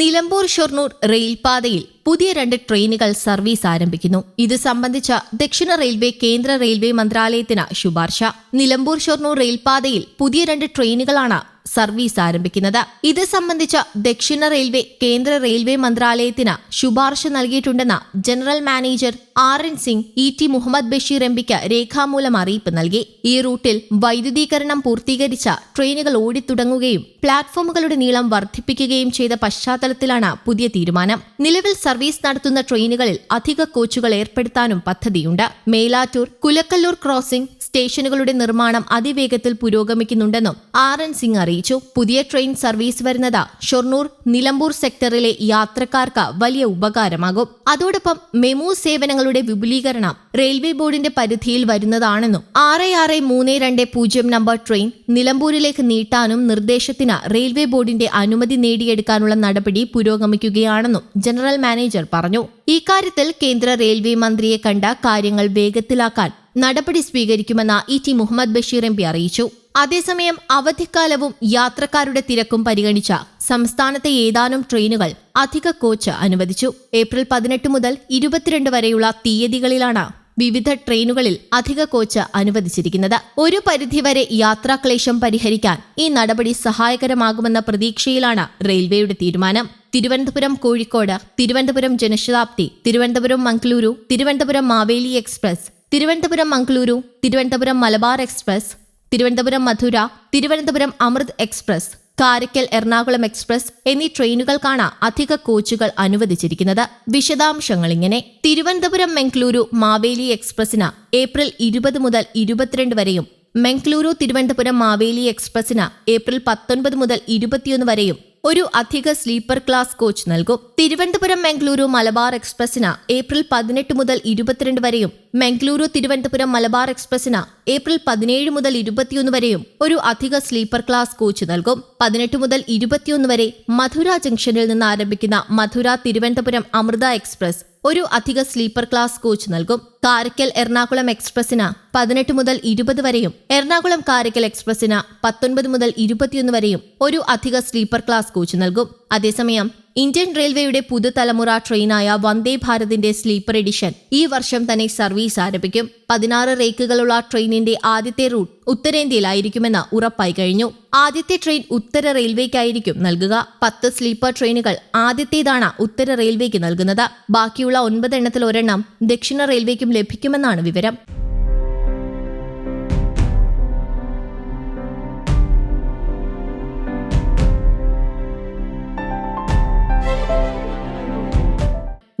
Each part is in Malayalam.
നിലമ്പൂർ ഷൊർണൂർ റെയിൽപാതയിൽ പുതിയ രണ്ട് ട്രെയിനുകൾ സർവീസ് ആരംഭിക്കുന്നു. ഇത് സംബന്ധിച്ച ദക്ഷിണ റെയിൽവേ കേന്ദ്ര റെയിൽവേ മന്ത്രാലയത്തിന് ശുപാർശ. നിലമ്പൂർ ഷൊർണൂർ റെയിൽപാതയിൽ പുതിയ രണ്ട് ട്രെയിനുകളാണ് സർവീസ് ആരംഭിക്കുന്നത്. ഇത് സംബന്ധിച്ച ദക്ഷിണ റെയിൽവേ കേന്ദ്ര റെയിൽവേ മന്ത്രാലയത്തിന് ശുപാർശ നൽകിയിട്ടുണ്ടെന്ന് general manager R N Singh E T Muhammad Basheer എംപിക്ക് രേഖാമൂലം അറിയിപ്പ് നൽകി. ഈ റൂട്ടിൽ വൈദ്യുതീകരണം പൂർത്തീകരിച്ച ട്രെയിനുകൾ ഓടിത്തുടങ്ങുകയും പ്ലാറ്റ്ഫോമുകളുടെ നീളം വർദ്ധിപ്പിക്കുകയും ചെയ്ത പശ്ചാത്തലത്തിലാണ് പുതിയ തീരുമാനം. നിലവിൽ സർവീസ് നടത്തുന്ന ട്രെയിനുകളിൽ അധിക കോച്ചുകൾ ഏർപ്പെടുത്താനും പദ്ധതിയുണ്ട്. മേലാറ്റൂർ കുലക്കല്ലൂർ ക്രോസിംഗ് സ്റ്റേഷനുകളുടെ നിർമ്മാണം അതിവേഗത്തിൽ പുരോഗമിക്കുന്നുണ്ടെന്നും ആർ എൻ സിംഗ് അറിയിച്ചു. പുതിയ ട്രെയിൻ സർവീസ് വരുന്നത് ഷൊർണൂർ നിലമ്പൂർ സെക്ടറിലെ യാത്രക്കാർക്ക് വലിയ ഉപകാരമാകും. അതോടൊപ്പം മെമു സേവനങ്ങളുടെ വിപുലീകരണം റെയിൽവേ ബോർഡിന്റെ പരിധിയിൽ വരുന്നതാണെന്നും ആറ് ആറ് മൂന്ന് രണ്ട് പൂജ്യം നമ്പർ ട്രെയിൻ നിലമ്പൂരിലേക്ക് നീട്ടാനും നിർദ്ദേശത്തിന് റെയിൽവേ ബോർഡിന്റെ അനുമതി നേടിയെടുക്കാനുള്ള നടപടി പുരോഗമിക്കുകയാണെന്നും ജനറൽ മാനേജർ പറഞ്ഞു. ഇക്കാര്യത്തിൽ കേന്ദ്ര റെയിൽവേ മന്ത്രിയെ കണ്ട കാര്യങ്ങൾ വേഗത്തിലാക്കാൻ നടപടി സ്വീകരിക്കുമെന്ന് E T Muhammad Basheer M P അറിയിച്ചു. അതേസമയം അവധിക്കാലവും യാത്രക്കാരുടെ തിരക്കും പരിഗണിച്ച സംസ്ഥാനത്തെ ഏതാനും ട്രെയിനുകൾ അധിക കോച്ച് അനുവദിച്ചു. ഏപ്രിൽ പതിനെട്ട് മുതൽ ഇരുപത്തിരണ്ട് വരെയുള്ള തീയതികളിലാണ് വിവിധ ട്രെയിനുകളിൽ അധിക കോച്ച് അനുവദിച്ചിരിക്കുന്നത്. ഒരു പരിധിവരെ യാത്രാക്ലേശം പരിഹരിക്കാൻ ഈ നടപടി സഹായകരമാകുമെന്ന പ്രതീക്ഷയിലാണ് റെയിൽവേയുടെ തീരുമാനം. Thiruvananthapuram Kozhikode Thiruvananthapuram Janshatabdi Thiruvananthapuram Mangaluru Thiruvananthapuram Maveli express Thiruvananthapuram Mangaluru Thiruvananthapuram Malabar express Thiruvananthapuram Madurai Thiruvananthapuram Amrit express Karaikal Ernakulam express എന്നീ ട്രെയിനുകൾക്കാണ് അധിക കോച്ചുകൾ അനുവദിച്ചിരിക്കുന്നത്. വിശദാംശങ്ങൾ ഇങ്ങനെ തിരുവനന്തപുരം മംഗളൂരു മാവേലി എക്സ്പ്രസിന് ഏപ്രിൽ ഇരുപത് മുതൽ ഇരുപത്തിരണ്ട് വരെയും മംഗളൂരു തിരുവനന്തപുരം മാവേലി എക്സ്പ്രസിന് ഏപ്രിൽ പത്തൊൻപത് മുതൽ ഇരുപത്തിയൊന്ന് വരെയും ഒരു അധിക സ്ലീപ്പർ ക്ലാസ് കോച്ച് നൽകും. തിരുവനന്തപുരം മംഗളൂരു മലബാർ എക്സ്പ്രസിന് ഏപ്രിൽ പതിനെട്ട് മുതൽ ഇരുപത്തിരണ്ട് വരെയും മംഗളൂരു തിരുവനന്തപുരം മലബാർ എക്സ്പ്രസിന് ഏപ്രിൽ പതിനേഴ് മുതൽ ഇരുപത്തിയൊന്ന് വരെയും ഒരു അധിക സ്ലീപ്പർ ക്ലാസ് കോച്ച് നൽകും. പതിനെട്ട് മുതൽ ഇരുപത്തിയൊന്ന് വരെ മധുര ജംഗ്ഷനിൽ നിന്ന് ആരംഭിക്കുന്ന മധുര തിരുവനന്തപുരം അമൃത എക്സ്പ്രസ് ഒരു അധിക സ്ലീപ്പർ ക്ലാസ് കോച്ച് നൽകും. കാരക്കൽ എറണാകുളം എക്സ്പ്രസിന് പതിനെട്ട് മുതൽ ഇരുപത് വരെയും എറണാകുളം കാരക്കൽ എക്സ്പ്രസിന് പത്തൊൻപത് മുതൽ ഇരുപത്തിയൊന്ന് വരെയും ഒരു അധിക സ്ലീപ്പർ ക്ലാസ് കോച്ച് നൽകും. അതേസമയം ഇന്ത്യൻ റെയിൽവേയുടെ പുതുതലമുറ ട്രെയിനായ വന്ദേ ഭാരതിന്റെ സ്ലീപ്പർ എഡിഷൻ ഈ വർഷം തന്നെ സർവീസ് ആരംഭിക്കും. പതിനാറ് റേക്കുകളുള്ള ട്രെയിനിന്റെ ആദ്യത്തെ റൂട്ട് ഉത്തരേന്ത്യയിലായിരിക്കുമെന്ന് ഉറപ്പായി കഴിഞ്ഞു. ആദ്യത്തെ ട്രെയിൻ ഉത്തര റെയിൽവേക്കായിരിക്കും നൽകുക. പത്ത് സ്ലീപ്പർ ട്രെയിനുകൾ ആദ്യത്തേതാണ് ഉത്തര റെയിൽവേക്ക് നൽകുന്നത്. ബാക്കിയുള്ള ഒൻപത് എണ്ണത്തിൽ ഒരെണ്ണം ദക്ഷിണ റെയിൽവേക്കും ലഭിക്കുമെന്നാണ് വിവരം.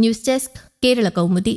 News desk Kerala Kaumudi.